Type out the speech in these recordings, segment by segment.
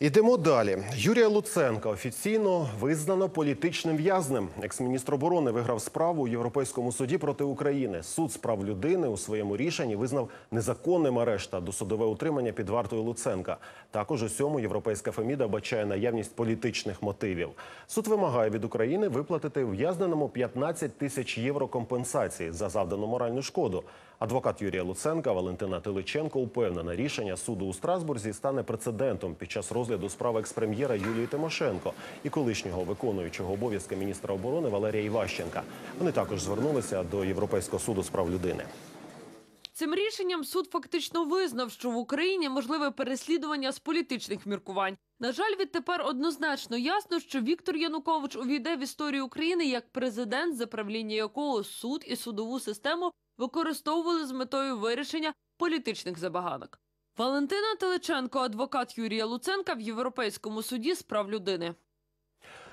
Ідемо далі. Юрія Луценка офіційно визнано політичним в'язнем. Екс-міністр оборони виграв справу у Європейському суді проти України. Суд з прав людини у своєму рішенні визнав незаконним арешт та досудове утримання під вартою Луценка. Також у цьому європейська Феміда бачає наявність політичних мотивів. Суд вимагає від України виплатити ув'язненому 15 тисяч євро компенсації за завдану моральну шкоду. Адвокат Юрія Луценка Валентина Тиличенко упевнена, рішення суду у Страсбурзі стане прецедентом під час розгляду справи експрем'єра Юлії Тимошенко і колишнього виконуючого обов'язки міністра оборони Валерія Іващенка. Вони також звернулися до Європейського суду з прав людини. Цим рішенням суд фактично визнав, що в Україні можливе переслідування з політичних міркувань. На жаль, відтепер однозначно ясно, що Віктор Янукович увійде в історію України як президент, за правління якого суд і судову систему використовували з метою вирішення політичних забаганок. Валентина Теличенко, адвокат Юрія Луценка в Європейському суді з прав людини.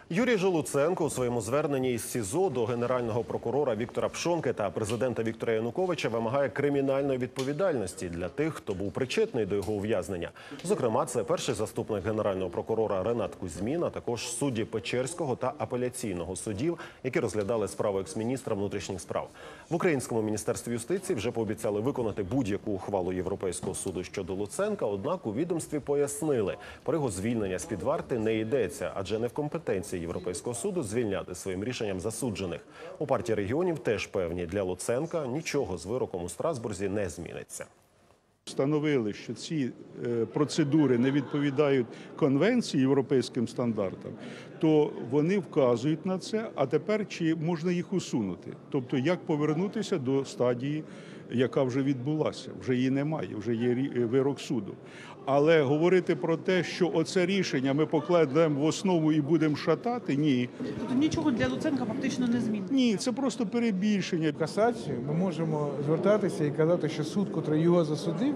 Юрій же Луценко у своєму зверненні із СІЗО до генерального прокурора Віктора Пшонки та президента Віктора Януковича вимагає кримінальної відповідальності для тих, хто був причетний до його ув'язнення. Зокрема, це перший заступник генерального прокурора Ренат Кузьмін, а також судді Печерського та апеляційного судів, які розглядали справу екс-міністра внутрішніх справ. В українському міністерстві юстиції вже пообіцяли виконати будь-яку ухвалу Європейського суду щодо Луценка. Однак у відомстві пояснили, про його звільнення з під варти не йдеться, адже не в компетенції Європейського суду звільняти своїм рішенням засуджених. У партії регіонів теж певні для Луценка нічого з вироком у Страсбурзі не зміниться. Встановили, що ці е, процедури не відповідають конвенції європейським стандартам, то вони вказують на це. А тепер чи можна їх усунути? Тобто, як повернутися до стадії, яка вже відбулася? Вже її немає, вже є рі- е, вирок суду. Але говорити про те, що оце рішення ми покладемо в основу і будемо шатати, ні. Тобто нічого для Луценка фактично не змінить. Ні, це просто перебільшення. касацію, ми можемо звертатися і казати, що суд, котрий його засудив,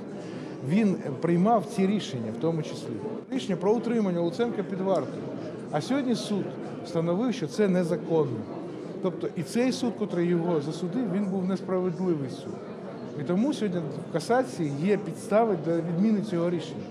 він приймав ці рішення, в тому числі рішення про утримання Луценка під вартою. А сьогодні суд встановив, що це незаконно. Тобто і цей суд, котрий його засудив, він був несправедливий суд. І тому сьогодні в касації є підстави для відміни цього рішення.